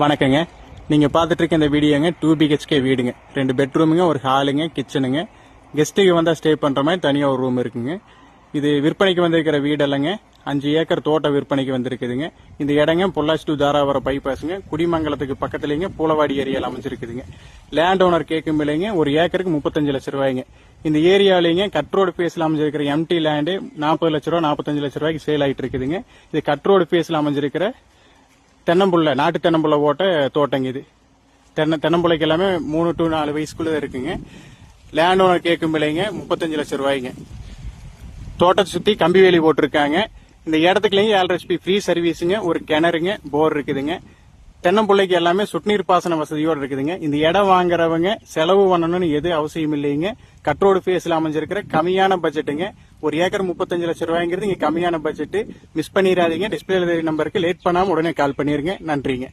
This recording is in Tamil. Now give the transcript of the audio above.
வணக்கங்க. நீங்கள் பார்த்துட்டு இருக்க இந்த வீடியோங்க டூ பிஹெச்கே வீடுங்க. ரெண்டு பெட்ரூமுங்க ஒரு ஹாலுங்க கிச்சனுங்க கெஸ்ட்டுக்கு வந்தால் ஸ்டே பண்ணுற மாதிரி தனியாக ஒரு ரூம் இருக்குங்க. இது விற்பனைக்கு வந்திருக்கிற வீடெல்லாங்க அஞ்சு ஏக்கர் தோட்ட விற்பனைக்கு வந்திருக்குதுங்க. இந்த இடங்க பொள்ளாச்சி டு தாராவரம் பைபாஸுங்க குடிமங்கலத்துக்கு பக்கத்துலங்க பூலவாடி ஏரியாவில் அமைஞ்சிருக்குதுங்க. லேண்ட் ஓனர் கேட்கும் இல்லைங்க ஒரு ஏக்கருக்கு முப்பத்தஞ்சு லட்ச ரூபாய்ங்க. இந்த ஏரியாவிலேங்க கட்ரோடு பேஸில் அமைஞ்சிருக்கிற எம்டி லேண்டு நாற்பது லட்ச ரூபா நாற்பத்தஞ்சு லட்ச ரூபாய்க்கு சேல் ஆயிட்டு இருக்குதுங்க. இது கட்ரோடு பேஸில் அமைஞ்சிருக்கிற தென்னம்புள்ள நாட்டு தென்னம்புள்ள ஓட்ட தோட்டங்க இது. தென்னை தென்னம்புள்ளைக்கு எல்லாமே மூணு டு நாலு வயசுக்குள்ளே இருக்குங்க. லேண்ட் ஓனர் கேட்கும் விலைங்க முப்பத்தஞ்சு லட்சம் ரூபாய்ங்க. தோட்டத்தை சுற்றி கம்பி வேலி போட்டிருக்காங்க. இந்த இடத்துக்குலேயும் ஏழரை ஹெச்பி ஃப்ரீ சர்வீஸுங்க ஒரு கிணறுங்க போர் இருக்குதுங்க. தென்னம்பிள்ளைக்கு எல்லாமே சொட்டுநீர் பாசன வசதியோடு இருக்குதுங்க. இந்த இடம் வாங்குறவங்க செலவு பண்ணணும்னு எது அவசியம் இல்லைங்க. கட்ரோடு ஃபேஸில் அமைஞ்சிருக்கிற கம்மியான பட்ஜெட்டுங்க. ஒரு ஏக்கர் முப்பத்தஞ்சு லட்சம் ரூபாய்ங்கிறது இங்கே கம்மியான பட்ஜெட்டு. மிஸ் பண்ணிடாதீங்க. டிஸ்பிளே நம்பருக்கு லேட் பண்ணாம உடனே கால் பண்ணிருங்க. நன்றிங்க.